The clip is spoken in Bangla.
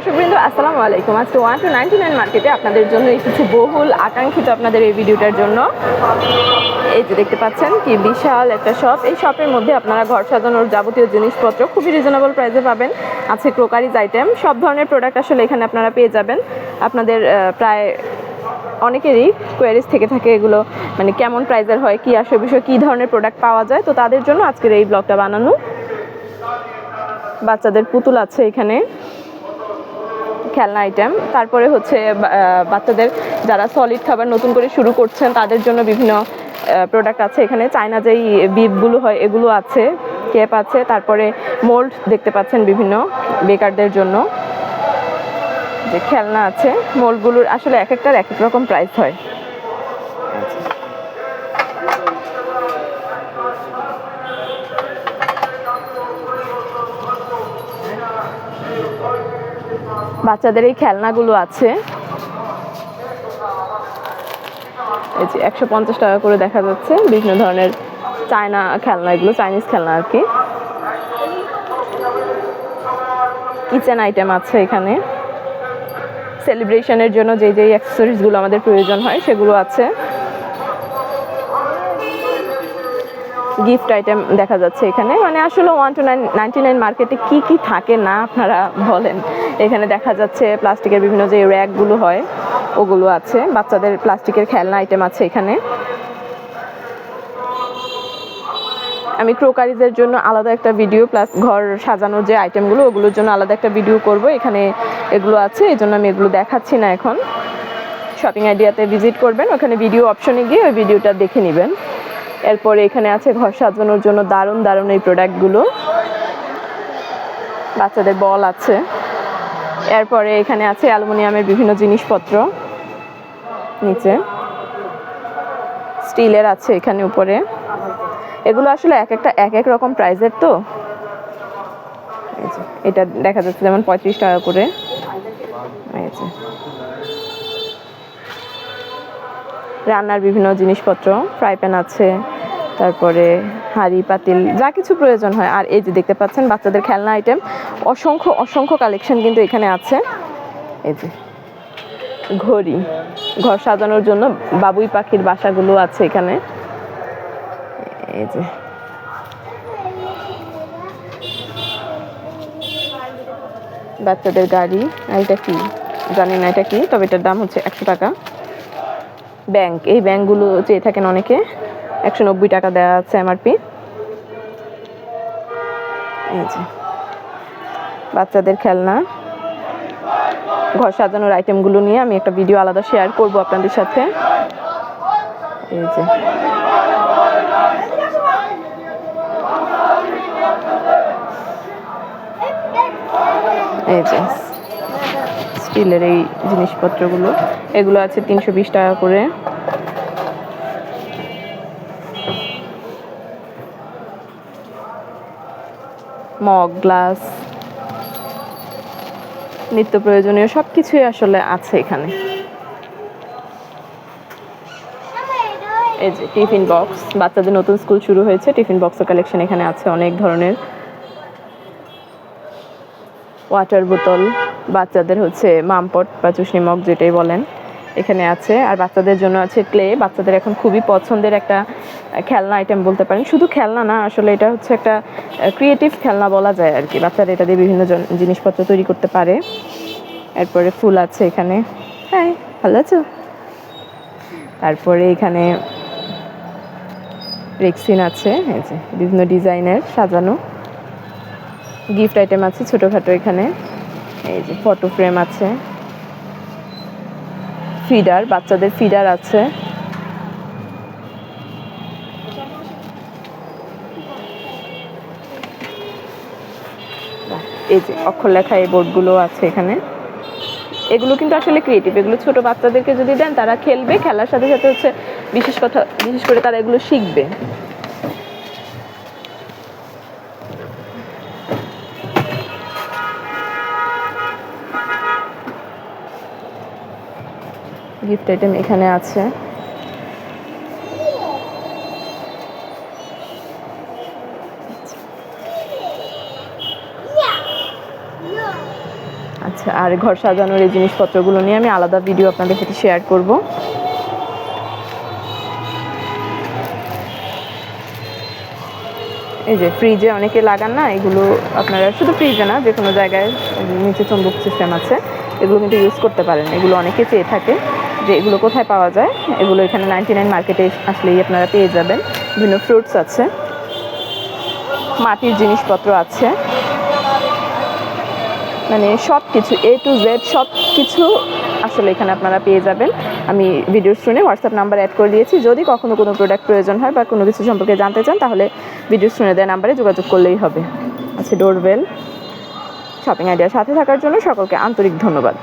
দর্শকবৃন্দ, আসসালামু আলাইকুম। আজকে ওয়ান টু নাইনটি নাইন মার্কেটে আপনাদের জন্য এসেছে বহুল আকাঙ্ক্ষিত আপনাদের এই ভিডিওটার জন্য। এই যে দেখতে পাচ্ছেন কি বিশাল একটা শপ এই শপের মধ্যে আপনারা ঘর সাজানোর যাবতীয় জিনিসপত্র খুবই রিজনেবল প্রাইসে পাবেন। আছে ক্রোকারিজ আইটেম সব ধরনের প্রোডাক্ট আসলে এখানে আপনারা পেয়ে যাবেন। আপনাদের প্রায় অনেকেরই কোয়ারিজ থেকে থাকে এগুলো মানে কেমন প্রাইসের হয়, কি আসে বিষয়, কী ধরনের প্রোডাক্ট পাওয়া যায়। তো তাদের জন্য আজকের এই ব্লগটা বানানো। বাচ্চাদের পুতুল আছে এখানে। খেলনা আইটেম তারপরে হচ্ছে বাচ্চাদের যারা সলিড খাবার নতুন করে শুরু করছেন, তাদের জন্য বিভিন্ন প্রোডাক্ট আছে। এখানে চায়না যেই বিপগুলো হয়, এগুলো আছে, কেপ আছে, তারপরে মোল্ড দেখতে পাচ্ছেন বিভিন্ন বেকারদের জন্য। যে খেলনা আছে মোল্ডগুলোর আসলে এক একটার এক এক রকম প্রাইস হয়। বাচ্চাদের এই খেলনাগুলো আছে। এই যে একশো পঞ্চাশ টাকা করে দেখা যাচ্ছে বিভিন্ন ধরনের চায়না খেলনা, এগুলো চাইনিজ খেলনা আর কি। কিচেন আইটেম আছে এখানে। সেলিব্রেশনের জন্য যে যেই অ্যাক্সেসরিজগুলো আমাদের প্রয়োজন হয় সেগুলো আছে। গিফট আইটেম দেখা যাচ্ছে এখানে। মানে আসলে one two nine ninety nine মার্কেটে কী কী থাকে না আপনারা বলেন। এখানে দেখা যাচ্ছে প্লাস্টিকের বিভিন্ন যে র্যাকগুলো হয়, ওগুলো আছে। বাচ্চাদের প্লাস্টিকের খেলনা আইটেম আছে এখানে। আমি ক্রোকারিজের জন্য আলাদা একটা ভিডিও প্লাস ঘর সাজানোর যে আইটেমগুলো ওগুলোর জন্য আলাদা একটা ভিডিও করব। এখানে এগুলো আছে, এই জন্য আমি এগুলো দেখাচ্ছি না এখন। শপিং আইডিয়াতে ভিজিট করবেন। ওখানে ভিডিও অপশনে গিয়ে ওই ভিডিওটা দেখে নেবেন। এরপরে এখানে আছে ঘর সাজানোর জন্য দারুণ দারুণ এই প্রোডাক্টগুলো বাচ্চাদের বল আছে। এরপরে এখানে আছে অ্যালুমিনিয়ামের বিভিন্ন জিনিসপত্র নিচে। স্টিলের আছে এখানে উপরে। এগুলো আসলে এক একটা, এক এক রকম প্রাইজের তো। এটা দেখা যাচ্ছে যেমন পঁয়ত্রিশ টাকা করে। রান্নার বিভিন্ন জিনিসপত্র ফ্রাই প্যান আছে, তারপরে হাঁড়ি, পাতিল, যা কিছু প্রয়োজন হয়। আর এই যে দেখতে পাচ্ছেন, বাচ্চাদের খেলনা আইটেম অসংখ্য অসংখ্য কালেকশন কিন্তু এখানে আছে। এই যে, ঘড়ি, ঘর সাজানোর জন্য বাবুই পাখির বাসাগুলো আছে এখানে। এই যে, বাচ্চাদের গাড়ি, এটা কি? জানি না এটা কি, তবে এটার দাম হচ্ছে একশো টাকা। ব্যাংক এই ব্যাংকগুলো চেয়ে থাকেন অনেকে। একশো নব্বই টাকা দেওয়া আছে এমআরপি এই যে, বাচ্চাদের খেলনা। ঘর সাজানোর আইটেমগুলো নিয়ে আমি একটা ভিডিও আলাদা শেয়ার করব আপনাদের সাথে। এই যে এই যে। স্টিলের এই জিনিসপত্রগুলো। এগুলো আছে তিনশো বিশ টাকা করে। মগ, গ্লাস, নিত্য প্রয়োজনীয় সব কিছুই আসলে আছে এখানে। এই যে টিফিন বক্স। বাচ্চাদের নতুন স্কুল শুরু হয়েছে। টিফিন বক্সের কালেকশন এখানে আছে অনেক ধরনের। ওয়াটার বোতল। বাচ্চাদের হচ্ছে মামপট বা চুষনি মগ যেটাই বলেন, এখানে আছে। আর বাচ্চাদের জন্য আছে ক্লে, বাচ্চাদের এখন খুবই পছন্দের একটা খেলনা আইটেম বলতে পারেন। শুধু খেলনা না, আসলে এটা হচ্ছে একটা ক্রিয়েটিভ খেলনা বলা যায় আর কি। বাচ্চারা এটা দিয়ে বিভিন্ন জন- জিনিসপত্র তৈরি করতে পারে। এরপরে ফুল আছে এখানে। হ্যাঁ ভালো আছো? তারপরে এখানে রেক্সিন আছে বিভিন্ন ডিজাইনের সাজানো। গিফট আইটেম আছে ছোটোখাটো এখানে। এই যে ফটো ফ্রেম আছে। ফিডার বাচ্চাদের ফিডার আছে। এই যে অক্ষর লেখা এই বোর্ডগুলো আছে এখানে। এগুলো কিন্তু আসলে ক্রিয়েটিভ এগুলো ছোট বাচ্চাদেরকে যদি দেন তারা খেলবে, খেলার সাথে সাথে হচ্ছে বিশেষ কথা, বিশেষ করে তারা এগুলো শিখবে। গিফট আইটেম এখানে আছে। আচ্ছা আর ঘর সাজানোর এই জিনিসপত্রগুলো নিয়ে আমি আলাদা ভিডিও আপনাদের সাথে শেয়ার করব। এই যে ফ্রিজে অনেকে লাগান না, এগুলো আপনারা শুধু ফ্রিজে না, যে কোনো জায়গায় নিচে চুম্বক সিস্টেম আছে, এগুলো কিন্তু ইউজ করতে পারেন। এগুলো অনেকে চেয়ে থাকে। যে এগুলো কোথায় পাওয়া যায়, এগুলো এখানে নাইনটি নাইন মার্কেটে আসলেই আপনারা পেয়ে যাবেন। বিভিন্ন ফ্রুটস আছে। মাটির জিনিসপত্র আছে। মানে সব কিছু এ টু জেড সব কিছু আসলে এখানে আপনারা পেয়ে যাবেন। আমি ভিডিওর শুনে হোয়াটসঅ্যাপ নাম্বার অ্যাড করে দিয়েছি। যদি কখনো কোনো প্রোডাক্ট প্রয়োজন হয় বা কোনো কিছু সম্পর্কে জানতে চান, তাহলে ভিডিও শুনে দেওয়া নাম্বারে যোগাযোগ করলেই হবে। আচ্ছা ডোরবেল শপিং আইডিয়ার সাথে থাকার জন্য সকলকে আন্তরিক ধন্যবাদ।